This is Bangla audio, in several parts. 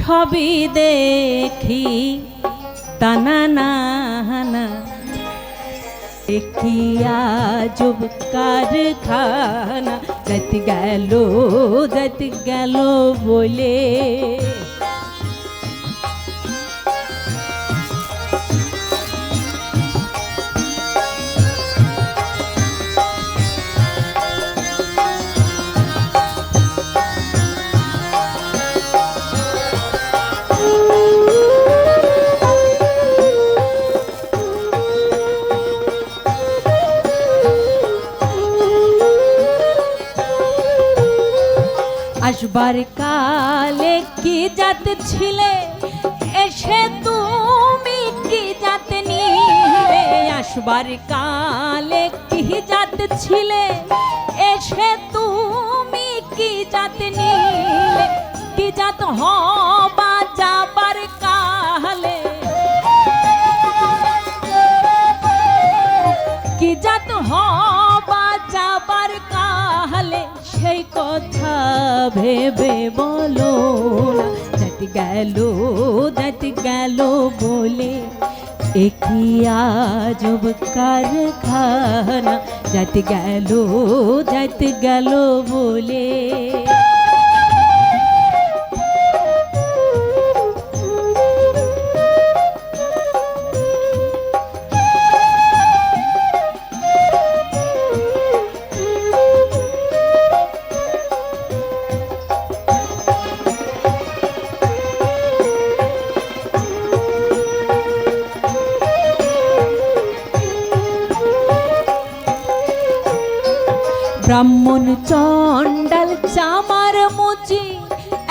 সবই দেখি টানা না না দেখি আজব কারখানা যাতে গেল যাতে গেল বলে। আসবার কালে কি জাত ছিলে? এসে তুমি কি জাত নিলে? আসবার কালে কি জাত ছিলে? এসে তুমি কি জাত নিলে? কি জাত হবা ভেবে বলো না যাতে গেল যাতে গেল বলে একই আজব কারখানা যাতে গেল যাতে গেল বলে ব্রাহ্মণ চণ্ডাল চামার মুচি,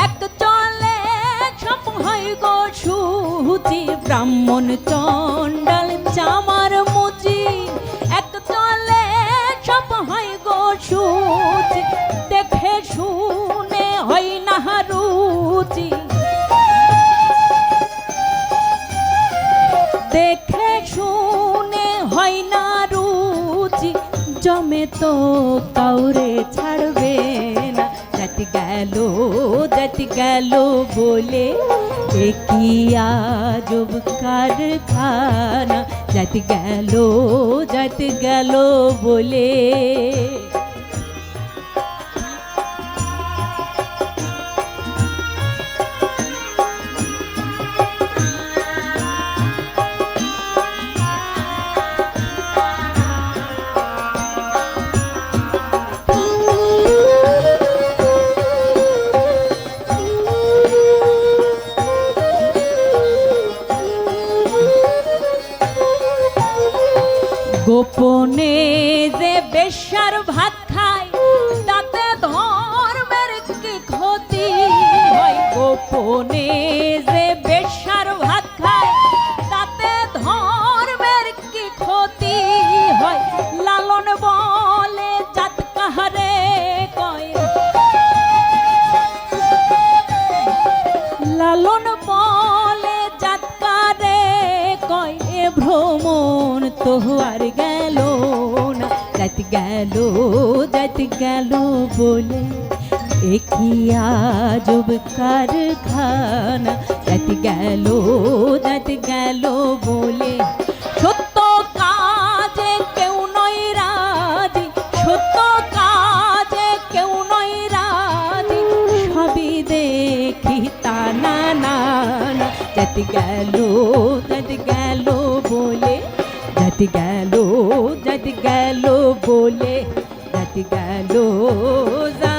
এক চলে হয় গো সুচি। ব্রাহ্মণ চণ্ডাল চামার মুচি, এক চলে হয় গো সুচি। দেখে শুনে হয় না রুচি। দেখে শুনে তো কাউরে ছাড়বে না। জাতি গেল জাতি গেল বলে একই আজব কারখানা। জাতি গেল জাতি গেল বলে গোপনে যে বেশার ভাত খায় তাতে ধর্মের কি ক্ষতি হয়? গোপনে যে বেশার ভাত খায় তাতে ধর্মের কি ক্ষতি হয়? লালন বলে জাত কাহারে কয়? লালন বলে যাত্রারে কয়? এ ভ্রমণ তো আর গেল না যাত গেল যাত গেল বলে একই আজব কারখানা? যাত গেল যাত গেল বলে, সত্য কাজে কেউ নয় রাজি, সত্য কাজে কেউ নয় রাজি, সবই দেখি তা না না যাতে গেল যাতে গেল যাতে গেল যাতে গেল বলে যাতে গেল যা।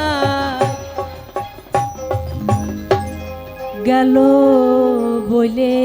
গেল বলে।